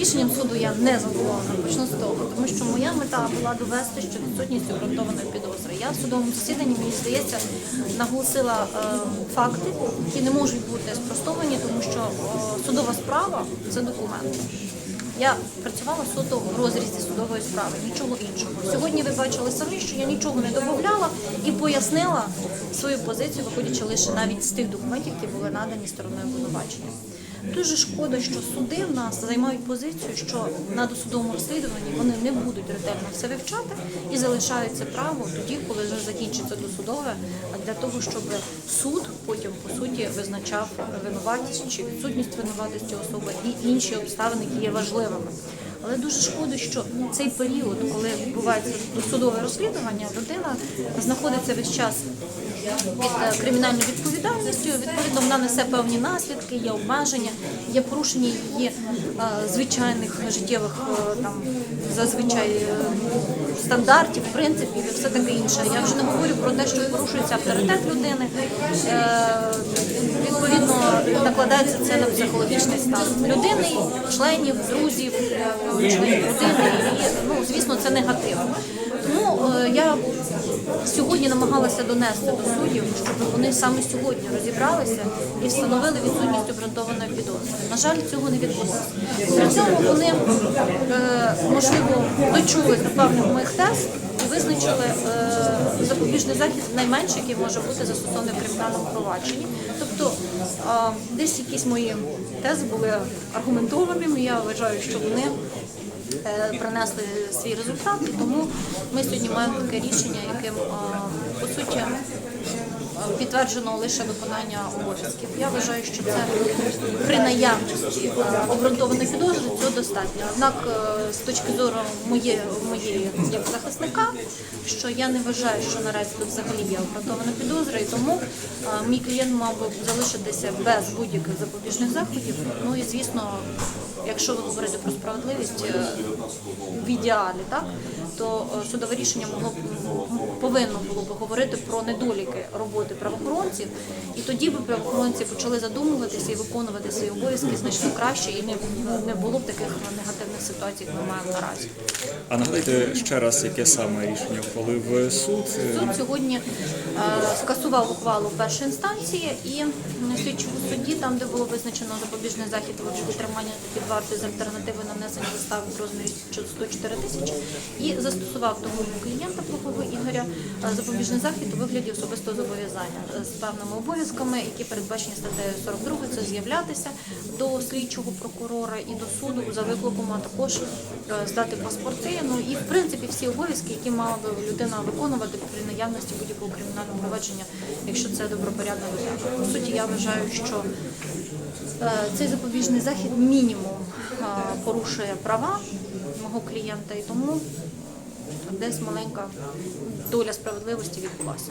Рішенням суду я не задоволена, почну з того, тому що моя мета була довести, що відсутність обґрунтованої підозри. Я в судовому засіданні, мені здається, наголосила е, факти, які не можуть бути спростовані, тому що е, судова справа це документ. Я працювала суто в розрізі судової справи, нічого іншого. Сьогодні ви бачили самі, що я нічого не додавала і пояснила свою позицію, виходячи лише навіть з тих документів, які були надані стороною обвинувачення. Дуже шкода, що суди в нас займають позицію, що на досудовому розслідуванні вони не будуть ретельно все вивчати і залишаються право тоді, коли вже закінчиться досудове, для того, щоб суд потім по суті визначав винуватість чи відсутність винуватості особи і інші обставини, які є важливими. Але дуже шкода, що цей період, коли відбувається досудове розслідування, людина знаходиться весь час під е, кримінальною відповідальністю. Відповідно, вона несе певні наслідки, є обмеження, є порушення її е, звичайних життєвих е, там зазвичай стандартів, принципів і все таке інше. Я вже не говорю про те, що порушується авторитет людини. Накладається це на психологічний стан людини, членів, друзів, членів родини. І, ну, звісно, це негативно. Тому е, я сьогодні намагалася донести до суддів, щоб вони саме сьогодні розібралися і встановили відсутність обґрунтованої підозри. На жаль, цього не відбулося. При цьому вони е, можливо дочулись до певних моїх тез і визначили е, запобіжний захід найменший, який може бути застосований в кримінальному провадженні. Тобто десь якісь мої тези були аргументованими. Я вважаю, що вони принесли свій результат, і тому ми сьогодні маємо таке рішення, яким е, по суті е, підтверджено лише виконання обов'язків. Я вважаю, що це при наявності е, обґрунтованої підозри цього достатньо. Однак, е, з точки зору моєї, моєї як захисника, що я не вважаю, що наразі тут взагалі є обґрунтована підозра, і тому е, мій клієнт мав би залишитися без будь-яких запобіжних заходів. Ну і звісно, якщо ви говорите про справедливість е, в ідеалі, так то е, судове рішення могло б повинно було б говорити про недоліки роботи правоохоронців, і тоді б правоохоронці почали задумуватися і виконувати свої обов'язки значно краще, і не, не було б таких негативних ситуацій, як ми маємо наразі. А нагадайте ще раз, яке саме рішення ухвалив суд. Суд сьогодні е, скасував ухвалу першої інстанції і на слідчому суді, там де було визначено запобіжний захід тримання під вартою з альтернативою на внесення застави в розмірі 104 тисячі і застосував до мого клієнта Плохова Ігоря е, запобіжний захід у вигляді особистого зобов'язання е, з певними обов'язками, які передбачені статтею 42, це з'являтися до слідчого прокурора і до суду за викликом, а також е, здати паспорти. Ну і в принципі всі обов'язки, які мала би людина виконувати при наявності будь-якого кримінального провадження, якщо це добропорядна людина. По суті, я вважаю, що цей запобіжний захід мінімум порушує права мого клієнта, і тому десь маленька доля справедливості відбулася.